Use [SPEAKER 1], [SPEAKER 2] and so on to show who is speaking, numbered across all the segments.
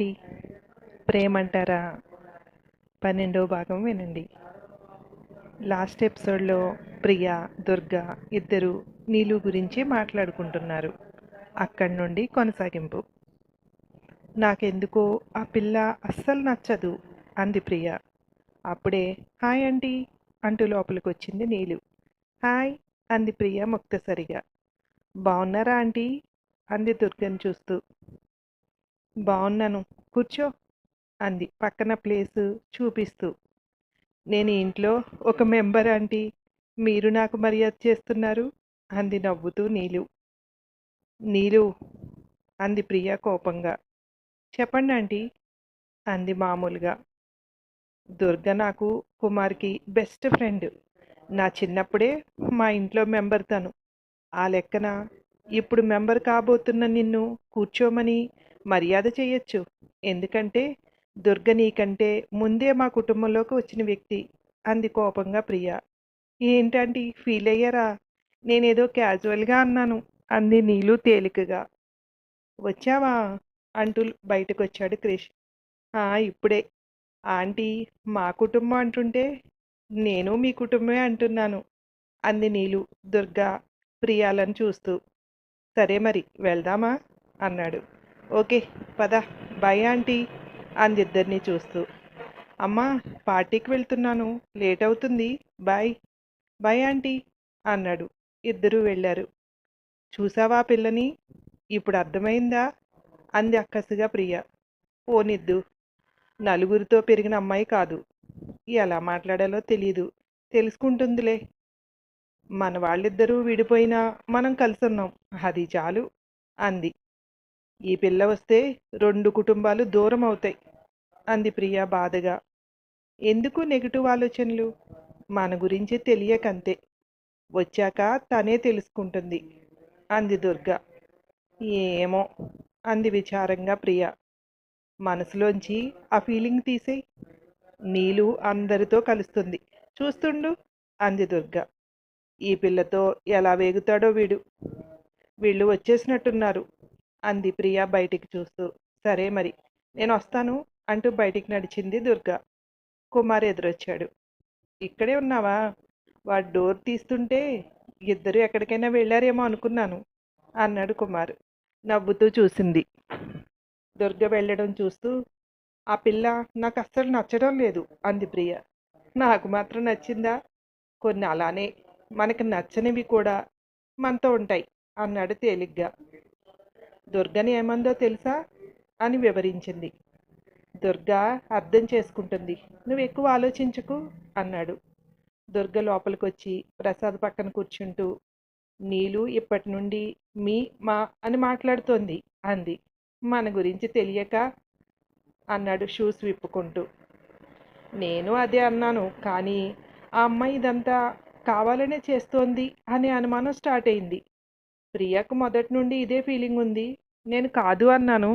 [SPEAKER 1] వినండి. ప్రేమంటారా? పన్నెండో భాగం వినండి. లాస్ట్ ఎపిసోడ్లో ప్రియా దుర్గా ఇద్దరు నీలు గురించి మాట్లాడుకుంటున్నారు. అక్కడి నుండి కొనసాగింపు. నాకెందుకో ఆ పిల్ల అస్సలు నచ్చదు అంది ప్రియ. అప్పుడే హాయ్ ఆంటీ అంటూ లోపలికి వచ్చింది నీలు. హాయ్ అంది ప్రియ ముక్తసరిగా. బాగున్నారా ఆంటీ? అంది దుర్గని చూస్తూ. బాగున్నాను కూర్చో అంది పక్కన ప్లేసు చూపిస్తూ. నేను ఇంట్లో ఒక మెంబర్ ఆంటీ మీరు నాకు మర్యాద చేస్తున్నారు అంది నవ్వుతూ నీలు. నీలు అంది ప్రియ కోపంగా. చెప్పండి ఆంటీ అంది మామూలుగా. దుర్గ నాకు కుమార్కి బెస్ట్ ఫ్రెండ్. నా చిన్నప్పుడే మా ఇంట్లో మెంబర్ తను. ఆ లెక్కన ఇప్పుడు మెంబర్ కాబోతున్న నిన్ను కూర్చోమని మర్యాద చేయొచ్చు. ఎందుకంటే దుర్గ నీకంటే ముందే మా కుటుంబంలోకి వచ్చిన వ్యక్తి అంది కోపంగా ప్రియ. ఏంటండి ఫీల్ అయ్యారా? నేనేదో క్యాజువల్గా అన్నాను అంది నీలు తేలికగా. వచ్చావా? అంటూ బయటకు వచ్చాడు క్రిష్ ఇప్పుడే. ఆంటీ మా కుటుంబం అంటుంటే నేను మీ కుటుంబమే అంటున్నాను అంది నీలు దుర్గా ప్రియాలను చూస్తూ. సరే మరి వెళ్దామా? అన్నాడు. ఓకే పద. బాయ్ ఆంటీ అందిద్దరిని చూస్తూ. అమ్మా పార్టీకి వెళ్తున్నాను. లేట్ అవుతుంది. బాయ్ బాయ్ ఆంటీ అన్నాడు. ఇద్దరూ వెళ్ళారు. చూసావా పిల్లని? ఇప్పుడు అర్థమైందా? అంది అక్కసుగా ప్రియ. పోనిద్దు నలుగురితో పెరిగిన అమ్మాయి కాదు. ఎలా మాట్లాడాలో తెలియదు తెలుసుకుంటుందిలే. మన వాళ్ళిద్దరూ విడిపోయినా మనం కలిసి ఉన్నాం అది చాలు అంది. ఈ పిల్ల వస్తే రెండు కుటుంబాలు దూరం అవుతాయి. అంది ప్రియ బాధగా. ఎందుకు నెగిటివ్ ఆలోచనలు? మన గురించి తెలియకంతే. వచ్చాక తనే తెలుసుకుంటుంది అంది దుర్గ. ఏమో అంది విచారంగా ప్రియ. మనసులోంచి ఆ ఫీలింగ్ తీసేయి నీలు అందరితో కలుస్తుంది. చూస్తుండు అంది దుర్గ. ఈ పిల్లతో ఎలా వేగుతాడో వీడు. వీళ్ళు వచ్చేసినట్టున్నారు. అంది ప్రియా బయటికి చూస్తూ. సరే మరి నేను వస్తాను అంటూ బయటికి నడిచింది దుర్గ. కుమార్ ఎదురొచ్చాడు. ఇక్కడే ఉన్నావా? వాడు డోర్ తీస్తుంటే ఇద్దరు ఎక్కడికైనా వెళ్ళారేమో అనుకున్నాను అన్నాడు కుమార్. నవ్వుతూ చూసింది. దుర్గ వెళ్ళడం చూస్తూ ఆ పిల్ల నాకు అస్సలు నచ్చడం లేదు అంది ప్రియ. నాకు మాత్రం నచ్చిందా? కొన్ని అలానే మనకు నచ్చనివి కూడా మనతో ఉంటాయి అన్నాడు తేలిగ్గా. దుర్గని ఏమందో తెలుసా? అని వివరించింది. దుర్గా అర్థం చేసుకుంటుంది. నువ్వు ఎక్కువ ఆలోచించకు అన్నాడు. దుర్గ లోపలికి వచ్చి ప్రసాద్ పక్కన కూర్చుంటూ నీలు ఇప్పటి నుండి మీ మా అని మాట్లాడుతోంది అంది. మన గురించి తెలియక అన్నాడు షూస్ విప్పుకుంటూ. నేను అదే అన్నాను కానీ ఆ అమ్మాయి ఇదంతా కావాలనే చేస్తోంది అనే అనుమానం స్టార్ట్ అయింది. ప్రియకు మొదటి నుండి ఇదే ఫీలింగ్ ఉంది. నేను కాదు అన్నాను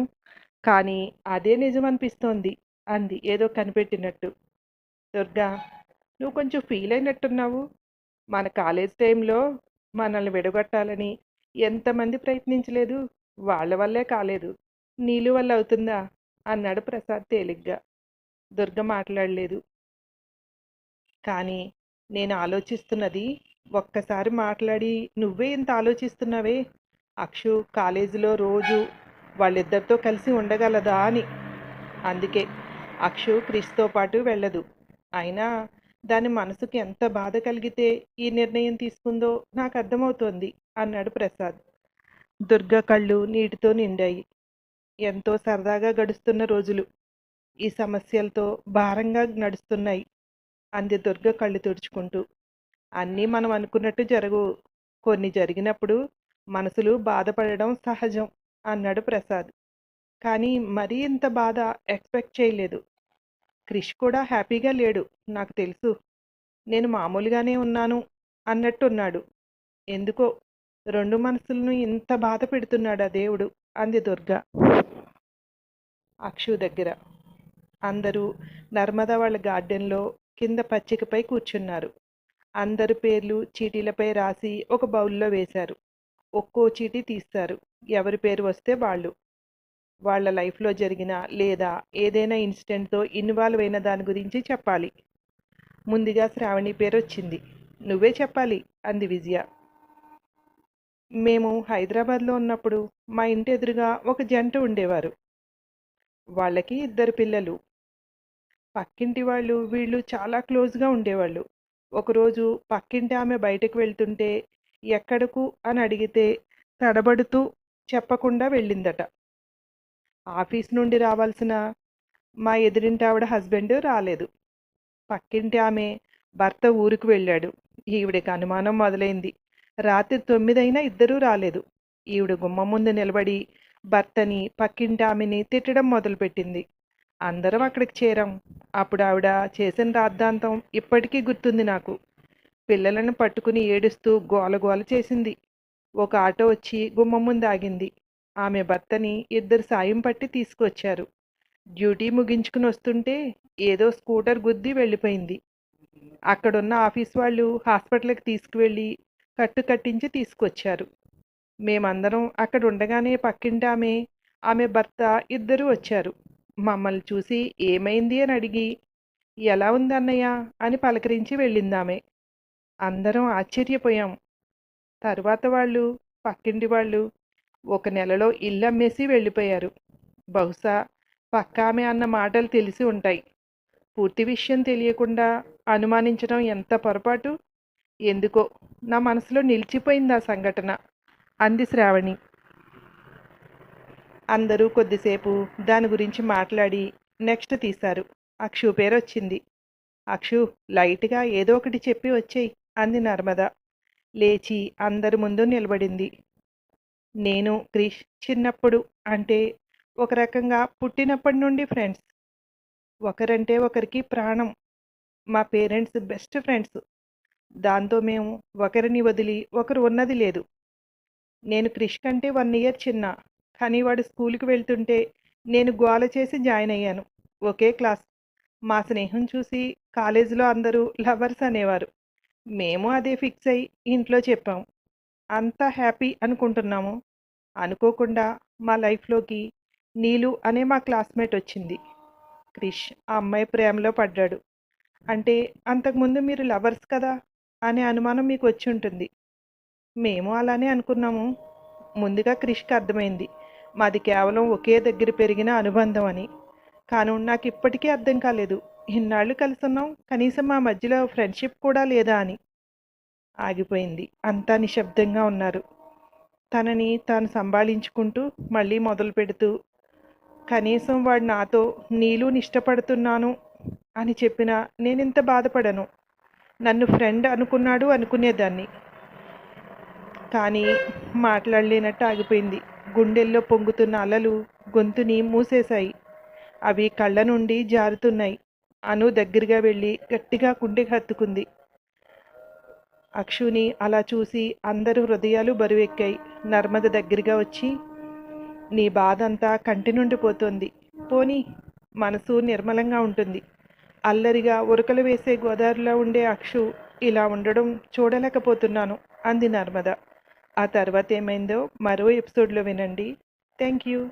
[SPEAKER 1] కానీ అదే నిజం అనిపిస్తోంది అంది ఏదో కనిపెట్టినట్టు. దుర్గా నువ్వు కొంచెం ఫీల్ అయినట్టున్నావు. మన కాలేజ్ టైంలో మనల్ని విడగొట్టాలని ఎంతమంది ప్రయత్నించలేదు వాళ్ళ వల్లే కాలేదు. నీళ్ళు వల్ల అవుతుందా? అన్నాడు ప్రసాద్ తేలిగ్గా. దుర్గ మాట్లాడలేదు. కానీ నేను ఆలోచిస్తున్నది ఒక్కసారి మాట్లాడి నువ్వే ఇంత ఆలోచిస్తున్నావే? అక్షు కాలేజీలో రోజు వాళ్ళిద్దరితో కలిసి ఉండగలదా అని. అందుకే అక్షు క్రిస్తో పాటు వెళ్ళదు. అయినా దాని మనసుకి ఎంత బాధ కలిగితే ఈ నిర్ణయం తీసుకుందో నాకు అర్థమవుతోంది అన్నాడు ప్రసాద్. దుర్గ కళ్ళు నీటితో నిండాయి. ఎంతో సరదాగా గడుస్తున్న రోజులు. ఈ సమస్యలతో భారంగా నడుస్తున్నాయి. అంది దుర్గ కళ్ళు తుడుచుకుంటూ. అన్నీ మనం అనుకున్నట్టు జరగవు కొన్ని జరిగినప్పుడు మనసులు బాధపడడం సహజం అన్నాడు ప్రసాద్. కానీ మరీ ఇంత బాధ ఎక్స్పెక్ట్ చేయలేదు. క్రిష్ కూడా హ్యాపీగా లేడు నాకు తెలుసు. నేను మామూలుగానే ఉన్నాను అన్నట్టున్నాడు. ఎందుకో రెండు మనసులను ఇంత బాధ పెడుతున్నాడు ఆ దేవుడు అంది దుర్గ. అక్షు దగ్గర. అందరూ నర్మదా వాళ్ళ గార్డెన్లో కింద పచ్చికపై కూర్చున్నారు. అందరి పేర్లు చీటీలపై రాసి ఒక బౌల్లో వేశారు. ఒక్కో చీటీ తీస్తారు. ఎవరి పేరు వస్తే వాళ్ళు. వాళ్ళ లైఫ్లో జరిగిన లేదా ఏదైనా ఇన్సిడెంట్తో ఇన్వాల్వ్ అయిన దాని గురించి చెప్పాలి. ముందుగా శ్రావణి పేరు వచ్చింది. నువ్వే చెప్పాలి అంది విజయ. మేము హైదరాబాద్లో ఉన్నప్పుడు మా ఇంటి ఎదురుగా ఒక జంట ఉండేవారు. వాళ్ళకి ఇద్దరు పిల్లలు. పక్కింటి వాళ్ళు వీళ్ళు చాలా క్లోజ్గా ఉండేవాళ్ళు. ఒకరోజు పక్కింటి ఆమె బయటకు వెళ్తుంటే ఎక్కడకు అని అడిగితే తడబడుతూ చెప్పకుండా వెళ్ళిందట. ఆఫీస్ నుండి రావాల్సిన మా ఎదురింటి ఆవిడ హస్బెండ్ రాలేదు. పక్కింటి ఆమె భర్త ఊరికి వెళ్ళాడు. ఈవిడికి అనుమానం మొదలైంది. రాత్రి తొమ్మిదైనా ఇద్దరూ రాలేదు. ఈవిడ గుమ్మ ముందు నిలబడి భర్తని పక్కింటి ఆమెని తిట్టడం మొదలుపెట్టింది. అందరం అక్కడికి చేరాం. అప్పుడు ఆవిడ చేసిన రాద్ధాంతం ఇప్పటికీ గుర్తుంది నాకు. పిల్లలను పట్టుకుని ఏడుస్తూ గోల గోల చేసింది. ఒక ఆటో వచ్చి గుమ్మం ముందు ఆగింది. ఆమె భర్తని ఇద్దరు సాయం పట్టి తీసుకొచ్చారు డ్యూటీ ముగించుకుని వస్తుంటే ఏదో స్కూటర్ గుద్ది వెళ్ళిపోయింది. అక్కడున్న ఆఫీస్ వాళ్ళు హాస్పిటల్కి తీసుకువెళ్ళి కట్టు కట్టించి తీసుకొచ్చారు మేమందరం అక్కడ ఉండగానే పక్కింటి ఆమె ఆమె భర్త ఇద్దరు వచ్చారు. మమ్మల్ని చూసి ఏమైంది అని అడిగి ఎలా ఉంది అన్నయ్య అని పలకరించి వెళ్ళిందామె. అందరం ఆశ్చర్యపోయాం. తర్వాత వాళ్ళు పక్కింటి వాళ్ళు ఒక నెలలో ఇల్లు అమ్మేసి వెళ్ళిపోయారు. బహుశా పక్క ఆమె అన్న మాటలు తెలిసి ఉంటాయి. పూర్తి విషయం తెలియకుండా అనుమానించడం ఎంత పొరపాటు? ఎందుకో నా మనసులో నిలిచిపోయింది ఆ సంఘటన అంది శ్రావణి. అందరూ కొద్దిసేపు దాని గురించి మాట్లాడి నెక్స్ట్ తీశారు. అక్షు పేరు వచ్చింది అక్షు లైట్గా ఏదో ఒకటి చెప్పి వచ్చేయి అంది నర్మద. లేచి అందరి ముందు నిలబడింది. నేను క్రిష్ చిన్నప్పుడు అంటే ఒక రకంగా పుట్టినప్పటి నుండి ఫ్రెండ్స్. ఒకరంటే ఒకరికి ప్రాణం. మా పేరెంట్స్ బెస్ట్ ఫ్రెండ్స్. దాంతో మేము ఒకరిని వదిలి ఒకరు ఉన్నది లేదు. నేను క్రిష్ కంటే వన్ ఇయర్ చిన్న. కానీ వాడు స్కూల్కి వెళ్తుంటే నేను గోల చేసి జాయిన్ అయ్యాను. ఒకే క్లాస్. మా స్నేహం చూసి కాలేజీలో అందరూ లవర్స్ అనేవారు. మేము అదే ఫిక్స్ అయ్యి ఇంట్లో చెప్పాం. అంతా హ్యాపీ అనుకుంటున్నాము. అనుకోకుండా మా లైఫ్లోకి నీలు అనే మా క్లాస్మేట్ వచ్చింది. క్రిష్ ఆ అమ్మాయి ప్రేమలో పడ్డాడు. అంటే అంతకుముందు మీరు లవర్స్ కదా అనే అనుమానం మీకు వచ్చి ఉంటుంది. మేము అలానే అనుకున్నాము. ముందుగా క్రిష్కి అర్థమైంది. మాది కేవలం ఒకే దగ్గర పెరిగిన అనుబంధం అని. కాను నాకు ఇప్పటికీ అర్థం కాలేదు. ఇన్నాళ్ళు కలుస్తున్నాం కనీసం మా మధ్యలో ఫ్రెండ్షిప్ కూడా లేదా అని. ఆగిపోయింది. అంతా నిశ్శబ్దంగా ఉన్నారు. తనని తాను సంభాళించుకుంటూ మళ్ళీ మొదలు పెడుతూ కనీసం వాడు నాతో నీళ్ళు ఇష్టపడుతున్నాను అని చెప్పినా నేనింత బాధపడను. నన్ను ఫ్రెండ్ అనుకున్నాడు అనుకునేదాన్ని. కానీ మాట్లాడలేనట్టు ఆగిపోయింది. గుండెల్లో పొంగుతున్న అలలు గొంతుని మూసేశాయి. అవి కళ్ళ నుండి జారుతున్నాయి. అను దగ్గరగా వెళ్ళి గట్టిగా కుండె హత్తుకుంది. అక్షుని అలా చూసి అందరూ హృదయాలు బరువెక్కాయి. నర్మద దగ్గరగా వచ్చి నీ బాధ అంతా కంటి నుండి పోతోంది. పోనీ మనసు నిర్మలంగా ఉంటుంది అల్లరిగా ఉరకలు వేసే గోదావరిలో ఉండే అక్షు ఇలా ఉండడం చూడలేకపోతున్నాను అంది నర్మద. ఆ తర్వాత ఏమైందో మరో ఎపిసోడ్లో వినండి. Thank you.